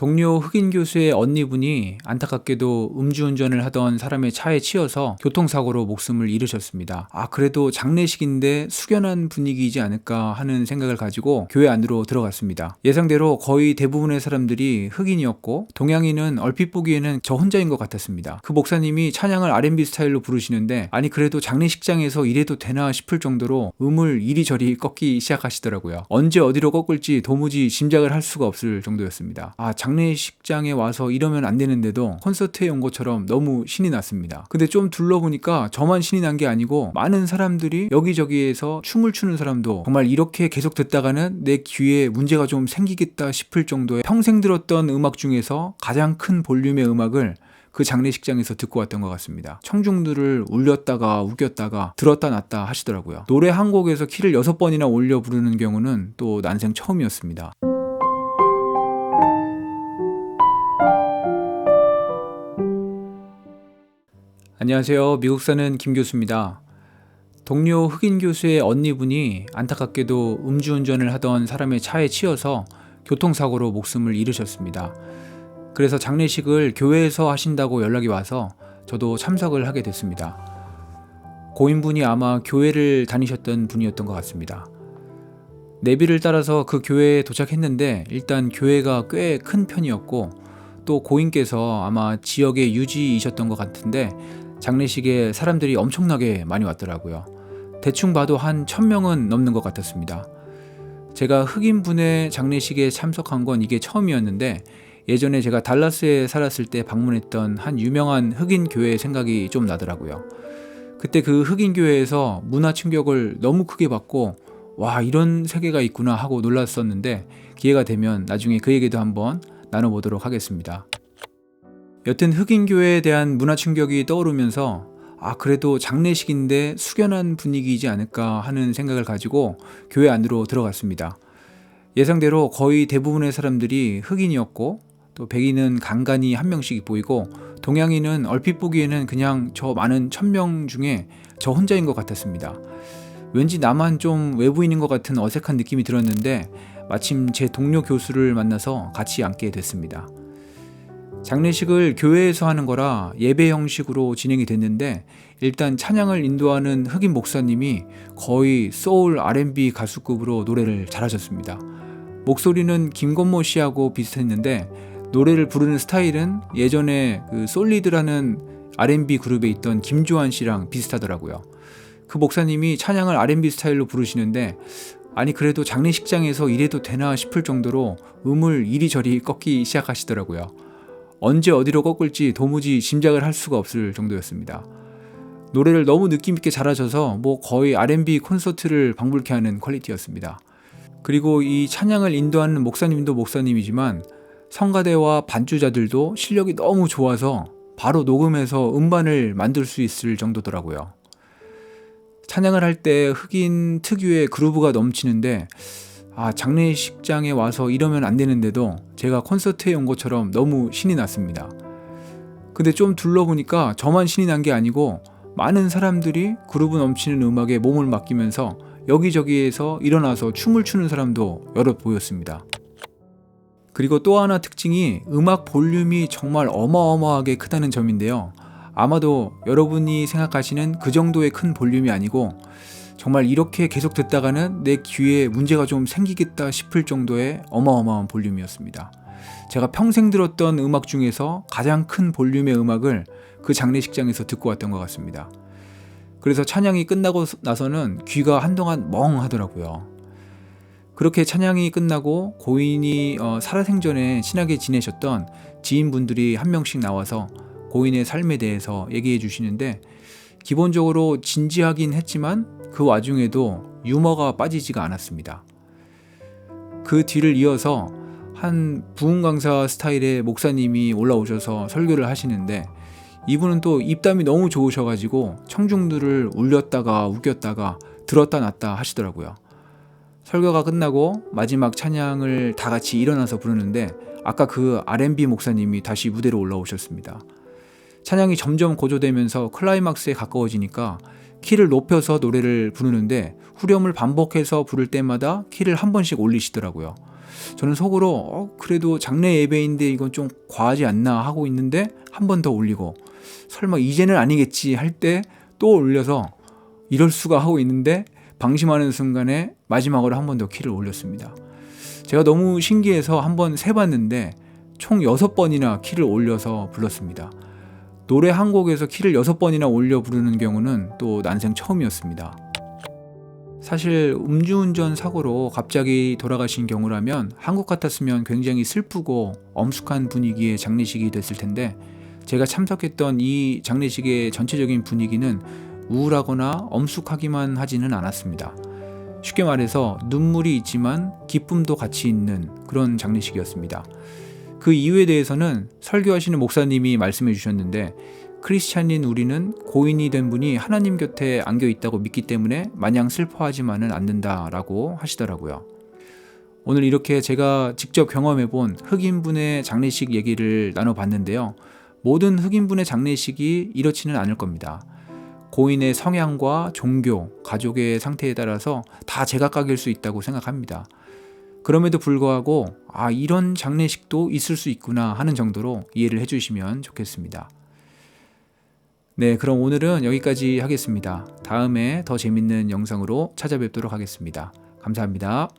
동료 흑인 교수의 언니분이 안타깝게도 음주운전을 하던 사람의 차에 치여서 교통사고로 목숨을 잃으셨습니다. 아, 그래도 장례식인데 숙연한 분위기이지 않을까 하는 생각을 가지고 교회 안으로 들어갔습니다. 예상대로 거의 대부분의 사람들이 흑인이었고, 동양인은 얼핏 보기에는 저 혼자인 것 같았습니다. 그 목사님이 찬양을 R&B 스타일로 부르시는데, 아니, 그래도 장례식장에서 이래도 되나 싶을 정도로 음을 이리저리 꺾기 시작하시더라고요. 언제 어디로 꺾을지 도무지 짐작을 할 수가 없을 정도였습니다. 아, 장 례식장에 와서 이러면 안 되는데도 콘서트에 온 것처럼 너무 신이 났습니다. 근데 좀 둘러보니까 저만 신이 난 게 아니고 많은 사람들이 여기저기에서 춤을 추는 사람도 정말 이렇게 계속 듣다가는 내 귀에 문제가 좀 생기겠다 싶을 정도의 평생 들었던 음악 중에서 가장 큰 볼륨의 음악을 그 장례식장에서 듣고 왔던 것 같습니다. 청중들을 울렸다가 우겼다가 들었다 놨다 하시더라고요. 노래 한 곡에서 키를 여섯 번이나 올려 부르는 경우는 또 난생 처음이었습니다. 안녕하세요. 미국 사는 김 교수입니다. 동료 흑인 교수의 언니분이 안타깝게도 음주운전을 하던 사람의 차에 치여서 교통사고로 목숨을 잃으셨습니다. 그래서 장례식을 교회에서 하신다고 연락이 와서 저도 참석을 하게 됐습니다. 고인분이 아마 교회를 다니셨던 분이었던 것 같습니다. 내비를 따라서 그 교회에 도착했는데 일단 교회가 꽤 큰 편이었고 또 고인께서 아마 지역의 유지이셨던 것 같은데 장례식에 사람들이 엄청나게 많이 왔더라고요. 대충 봐도 한 천명은 넘는 것 같았습니다. 제가 흑인 분의 장례식에 참석한 건 이게 처음이었는데 예전에 제가 달라스에 살았을 때 방문했던 한 유명한 흑인 교회 생각이 좀 나더라고요. 그때 그 흑인 교회에서 문화 충격을 너무 크게 받고 와 이런 세계가 있구나 하고 놀랐었는데 기회가 되면 나중에 그 얘기도 한번 나눠보도록 하겠습니다. 여튼 흑인 교회에 대한 문화 충격이 떠오르면서 아 그래도 장례식인데 숙연한 분위기이지 않을까 하는 생각을 가지고 교회 안으로 들어갔습니다. 예상대로 거의 대부분의 사람들이 흑인이었고 또 백인은 간간히 한 명씩 보이고 동양인은 얼핏 보기에는 그냥 저 많은 천 명 중에 저 혼자인 것 같았습니다. 왠지 나만 좀 외부인인 것 같은 어색한 느낌이 들었는데 마침 제 동료 교수를 만나서 같이 앉게 됐습니다. 장례식을 교회에서 하는 거라 예배 형식으로 진행이 됐는데 일단 찬양을 인도하는 흑인 목사님이 거의 소울 R&B 가수급으로 노래를 잘하셨습니다. 목소리는 김건모 씨하고 비슷했는데 노래를 부르는 스타일은 예전에 그 솔리드라는 R&B 그룹에 있던 김조한 씨랑 비슷하더라고요. 그 목사님이 찬양을 R&B 스타일로 부르시는데 아니 그래도 장례식장에서 이래도 되나 싶을 정도로 음을 이리저리 꺾기 시작하시더라고요. 언제 어디로 꺾을지 도무지 짐작을 할 수가 없을 정도였습니다. 노래를 너무 느낌있게 잘하셔서 뭐 거의 R&B 콘서트를 방불케 하는 퀄리티였습니다. 그리고 이 찬양을 인도하는 목사님도 목사님이지만 성가대와 반주자들도 실력이 너무 좋아서 바로 녹음해서 음반을 만들 수 있을 정도더라고요. 찬양을 할 때 흑인 특유의 그루브가 넘치는데 아, 장례식장에 와서 이러면 안 되는데도 제가 콘서트에 온 것처럼 너무 신이 났습니다. 근데 좀 둘러보니까 저만 신이 난 게 아니고 많은 사람들이 그루브 넘치는 음악에 몸을 맡기면서 여기저기에서 일어나서 춤을 추는 사람도 여러 보였습니다. 그리고 또 하나 특징이 음악 볼륨이 정말 어마어마하게 크다는 점인데요. 아마도 여러분이 생각하시는 그 정도의 큰 볼륨이 아니고 정말 이렇게 계속 듣다가는 내 귀에 문제가 좀 생기겠다 싶을 정도의 어마어마한 볼륨이었습니다. 제가 평생 들었던 음악 중에서 가장 큰 볼륨의 음악을 그 장례식장에서 듣고 왔던 것 같습니다. 그래서 찬양이 끝나고 나서는 귀가 한동안 멍하더라고요. 그렇게 찬양이 끝나고 고인이 어, 살아생전에 친하게 지내셨던 지인분들이 한 명씩 나와서 고인의 삶에 대해서 얘기해 주시는데 기본적으로 진지하긴 했지만 그 와중에도 유머가 빠지지가 않았습니다. 그 뒤를 이어서 한 부흥 강사 스타일의 목사님이 올라오셔서 설교를 하시는데 이분은 또 입담이 너무 좋으셔가지고 청중들을 울렸다가 웃겼다가 들었다 놨다 하시더라고요. 설교가 끝나고 마지막 찬양을 다 같이 일어나서 부르는데 아까 그 R&B 목사님이 다시 무대로 올라오셨습니다. 찬양이 점점 고조되면서 클라이막스에 가까워지니까 키를 높여서 노래를 부르는데 후렴을 반복해서 부를 때마다 키를 한 번씩 올리시더라고요. 저는 속으로 어, 그래도 장례 예배인데 이건 좀 과하지 않나 하고 있는데 한 번 더 올리고 설마 이제는 아니겠지 할 때 또 올려서 이럴 수가 하고 있는데 방심하는 순간에 마지막으로 한 번 더 키를 올렸습니다. 제가 너무 신기해서 한 번 세봤는데 총 6번이나 키를 올려서 불렀습니다. 노래 한 곡에서 키를 6번이나 올려 부르는 경우는 또 난생 처음이었습니다. 사실 음주운전 사고로 갑자기 돌아가신 경우라면 한국 같았으면 굉장히 슬프고 엄숙한 분위기의 장례식이 됐을 텐데 제가 참석했던 이 장례식의 전체적인 분위기는 우울하거나 엄숙하기만 하지는 않았습니다. 쉽게 말해서 눈물이 있지만 기쁨도 같이 있는 그런 장례식이었습니다. 그 이유에 대해서는 설교하시는 목사님이 말씀해 주셨는데 크리스찬인 우리는 고인이 된 분이 하나님 곁에 안겨 있다고 믿기 때문에 마냥 슬퍼하지만은 않는다라고 하시더라고요. 오늘 이렇게 제가 직접 경험해 본 흑인분의 장례식 얘기를 나눠봤는데요. 모든 흑인분의 장례식이 이렇지는 않을 겁니다. 고인의 성향과 종교, 가족의 상태에 따라서 다 제각각일 수 있다고 생각합니다. 그럼에도 불구하고 아 이런 장례식도 있을 수 있구나 하는 정도로 이해를 해주시면 좋겠습니다. 네, 그럼 오늘은 여기까지 하겠습니다. 다음에 더 재밌는 영상으로 찾아뵙도록 하겠습니다. 감사합니다.